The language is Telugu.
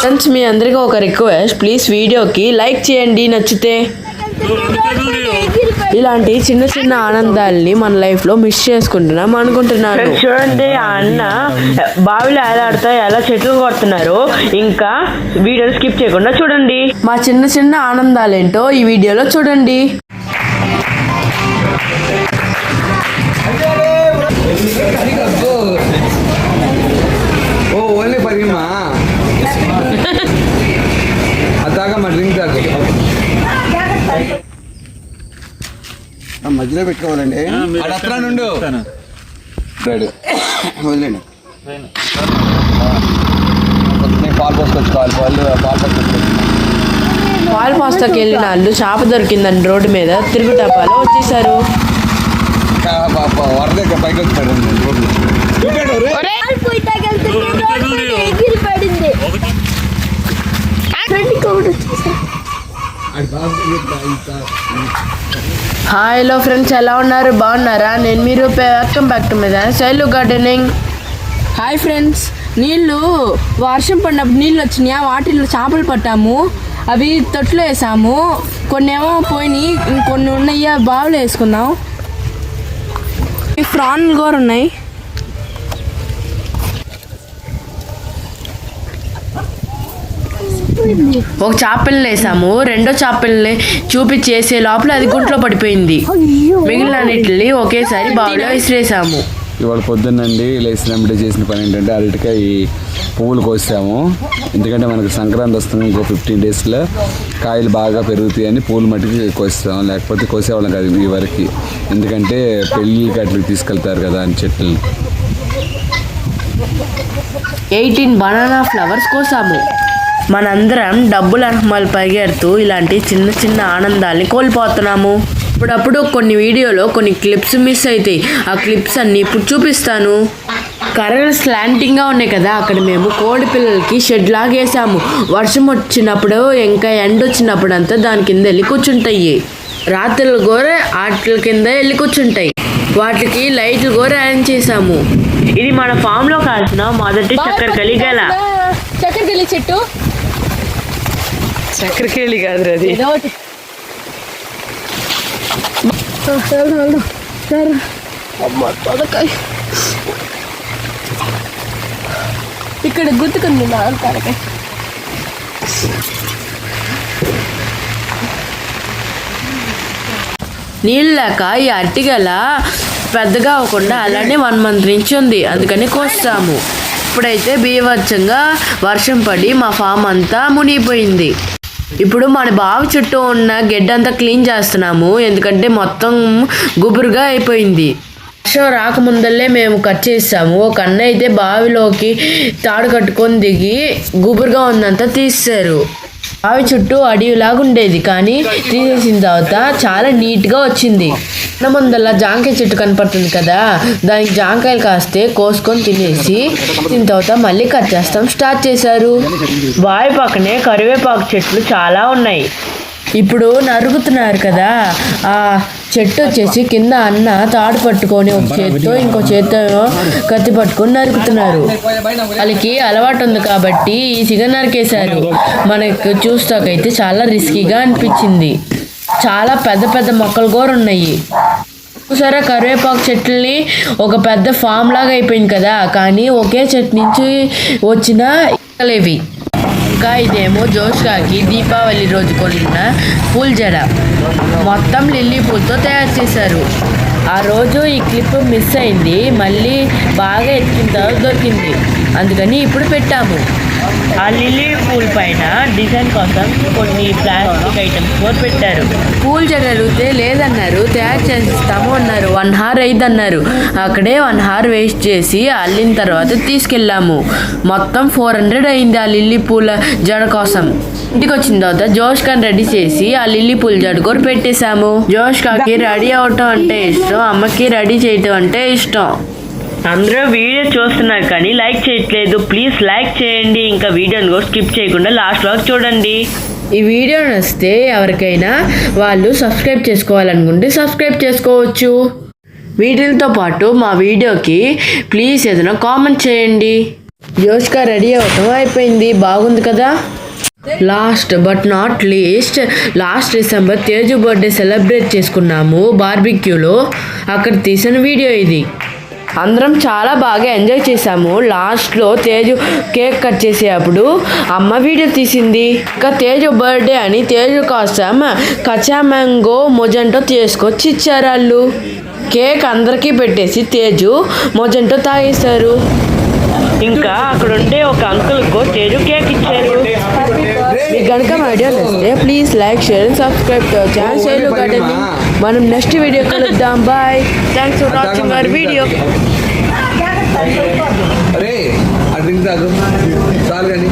ఫ్రెండ్స్ మీ అందరికీ ఒక రిక్వెస్ట్ ప్లీజ్ వీడియోకి లైక్ చేయండి నచ్చితే. ఇలాంటి చిన్న చిన్న ఆనందాల్ని మన లైఫ్లో మిస్ చేసుకుంటున్నాం అనుకుంటున్నాను చూడండి ఆ అన్న బావిలో ఎలాడుతా ఎలా చెట్లు కొడుతున్నారు ఇంకా వీడియో స్కిప్ చేయకుండా చూడండి. మా చిన్న చిన్న ఆనందాలేంటో ఈ వీడియోలో చూడండి. ఓ ఓన్లీ పరిగమా అదాక మా డ్రింక్ తాగు. ఆ మధ్యలో పెట్టుకోవాలండి. నుండు రెడీ. వదిలేండి పాలు పోసుకొచ్చుకోవాలి. పాలు పాలు పోసుకొచ్చుకోవాలి. పాల్ పాస్తాకి వెళ్ళిన వాళ్ళు చేప దొరికిందని రోడ్డు మీద తిరుగుటపాలో వచ్చేసారు. వరద పైకి హాయ్ హలో ఫ్రెండ్స్ ఎలా ఉన్నారు? బాగున్నారా? నేను మీరు welcome back to my Sailu gardening. Hi friends నీళ్ళు వర్షం పడినప్పుడు నీళ్ళు వచ్చినాయా? వాటిల్లో చేపలు పట్టాము అవి తొట్లో వేసాము. కొన్ని ఏమో పోయినాయి ఇంకొన్ని ఉన్నాయి? బావులు వేసుకున్నాం. ఈ ఫ్రాన్లు కూడా ఉన్నాయి. ఒక చేపల్ని వేసాము రెండో చేపల్ని చూపించేసే లోపల అది గుంట్లో పడిపోయింది. మిగిలిన అన్నిటిని ఒకేసారి బావిలో విసిరేసాము. ఇవాళ పొద్దున్నండి లేచినప్పుడే చేసిన పని ఏంటంటే అరటికాయ పువ్వులు కోసాము. ఎందుకంటే మనకి సంక్రాంతి వస్తుంది ఇంకో ఫిఫ్టీన్ డేస్లో. కాయలు బాగా పెరుగుతాయని పూలు మట్టికి కోస్తాం. లేకపోతే కోసేవాళ్ళం కాదు ఈ వరకు. ఎందుకంటే పెళ్ళిళ్ళకి అట్లకి తీసుకెళ్తారు కదా అని చెట్లని ఎయిటీన్ బనానా ఫ్లవర్స్ కోసాము. మనందరం డబ్బుల అనుమాలు పరిగెడుతూ ఇలాంటి చిన్న చిన్న ఆనందాల్ని కోల్పోతున్నాము. ఇప్పుడప్పుడు కొన్ని వీడియోలో కొన్ని క్లిప్స్ మిస్ అవుతాయి ఆ క్లిప్స్ అన్ని ఇప్పుడు చూపిస్తాను. కర్రలు స్లాంటింగ్గా ఉన్నాయి కదా అక్కడ మేము కోడి పిల్లలకి షెడ్ లాగేసాము. వర్షం వచ్చినప్పుడు ఇంకా ఎండ వచ్చినప్పుడు అంతా దాని కింద వెళ్ళి కూర్చుంటాయి. రాత్రులు కూడా వాటి కింద వెళ్ళి కూర్చుంటాయి. వాటికి లైట్లు కూడా అరేంజ్ చేసాము ఇది మన ఫామ్లో కాల్సిన మొదటి చక్కెర కలిగల. చక్కెరకెళ్ళి చెట్టు. చక్కెరకేళి కాదు అది. అమ్మ తొలకాయ ఇక్కడ గుర్తుకుంది నా తలకాయ నీళ్ళు లేక ఈ అట్టిగల పెద్దగా అవ్వకుండా అలానే వన్ మంత్ నుంచి ఉంది. అందుకని కోస్తాము. ఇప్పుడైతే బీభత్సంగా వర్షం పడి మా ఫామ్ అంతా మునిగిపోయింది. ఇప్పుడు మన బావి చుట్టూ ఉన్న గెడ్డంతా క్లీన్ చేస్తున్నాము. ఎందుకంటే మొత్తం గుబురుగా అయిపోయింది. వర్షం రాకముందల్లే మేము కట్ చేసాము. ఒక అన్న అయితే బావిలోకి తాడు కట్టుకొని దిగి గుబురుగా ఉందంతా తీస్తారు బావి చుట్టూ అడవిలాగుండేది కానీ తీసేసిన తర్వాత చాలా నీట్గా వచ్చింది. మన జాంకాయ చెట్టు కనపడుతుంది కదా దానికి జాంకాయలు కాస్తే కోసుకొని తినేసి తిన్న తర్వాత మళ్ళీ కట్ చేస్తాం స్టార్ట్ చేశారు. బావి పక్కనే కరివేపాకు చెట్లు చాలా ఉన్నాయి. ఇప్పుడు నరుగుతున్నారు కదా చెట్టు వచ్చేసి కింద అన్న తాడు పట్టుకొని ఒక చేత్తో ఇంకో చేత్తో కత్తి పట్టుకొని నరుకుతున్నారు. వాళ్ళకి అలవాటు ఉంది కాబట్టి ఈజీగా నరికేశారు. మనకు చూస్తాకైతే చాలా రిస్కీగా అనిపించింది. చాలా పెద్ద పెద్ద మొక్కలు కూడా ఉన్నాయి. చూసారా కరివేపాకు చెట్లని? ఒక పెద్ద ఫామ్ లాగా అయిపోయింది కదా. కానీ ఒకే చెట్టు నుంచి వచ్చిన ఇక్కలేవి ఇంకా ఇదేమో జోష్కాకి దీపావళి రోజు కొన్న పూల జడ మొత్తం లిల్లీ పూలతో తయారు చేశారు. ఆ రోజు ఈ క్లిప్ మిస్ అయింది. మళ్ళీ బాగా ఎత్తిన తర్వాత దొరికింది. అందుకని ఇప్పుడు పెట్టాము. ఆ లిల్లీ పూల్ పైన డిజైన్ కోసం కొన్ని ప్లాస్టిక్ ఐటమ్స్ కూడా పెట్టారు. పూల జడ అడిగితే లేదన్నారు. తయారు చేసిస్తాము అన్నారు. వన్ హార్ అయిందన్నారు. అక్కడే వన్ హార్ వేస్ట్ చేసి అల్లిన తర్వాత తీసుకెళ్ళాము. మొత్తం ఫోర్ హండ్రెడ్ అయింది ఆ లిల్లీ పూల జడ కోసం. ఇంటికి వచ్చిన తర్వాత జోష్కాని రెడీ చేసి ఆ లిల్లీ పూల జడ కూడా పెట్టేశాము. జోష్కాకి రెడీ అవటం అంటే ఇష్టం. అమ్మకి రెడీ చేయటం అంటే ఇష్టం. అందరూ వీడియో చూస్తున్నారు కానీ లైక్ చేయట్లేదు. ప్లీజ్ లైక్ చేయండి. ఇంకా వీడియోని కూడా స్కిప్ చేయకుండా లాస్ట్ వరకు చూడండి. ఈ వీడియో నచ్చితే ఎవరికైనా వాళ్ళు సబ్స్క్రైబ్ చేసుకోవాలనుకుంటే సబ్స్క్రైబ్ చేసుకోవచ్చు. వీటితో పాటు మా వీడియోకి ప్లీజ్ ఏదైనా కామెంట్ చేయండి. యోష్క రెడీ అవటం అయిపోయింది. బాగుంది కదా? Last but not least last December Teju birthday celebrate చేసుకున్నాము బార్బిక్యూలో. అక్కడ తీసిన వీడియో ఇది. అందరం చాలా బాగా ఎంజాయ్ చేసాము లాస్ట్లో తేజు కేక్ కట్ చేసేటప్పుడు అమ్మ వీడియో తీసింది. ఇంకా తేజు బర్త్డే అని తేజు కోసం కచా మ్యాంగో మొజంటో తీసుకొచ్చి ఇచ్చారు వాళ్ళు కేక్ అందరికీ పెట్టేసి తేజు మొజంటో తాగేశారు. ఇంకా అక్కడ ఉండే ఒక అంకుల్ కో తేజు కేక్ ఇచ్చారు. మీకు కనుక మా వీడియో నచ్చితే please like share and subscribe to channel Sailu gardening మనం నెక్స్ట్ వీడియో కలుద్దాం. Bye thanks for watching our video అరే అటు తాగు చాలు కానీ.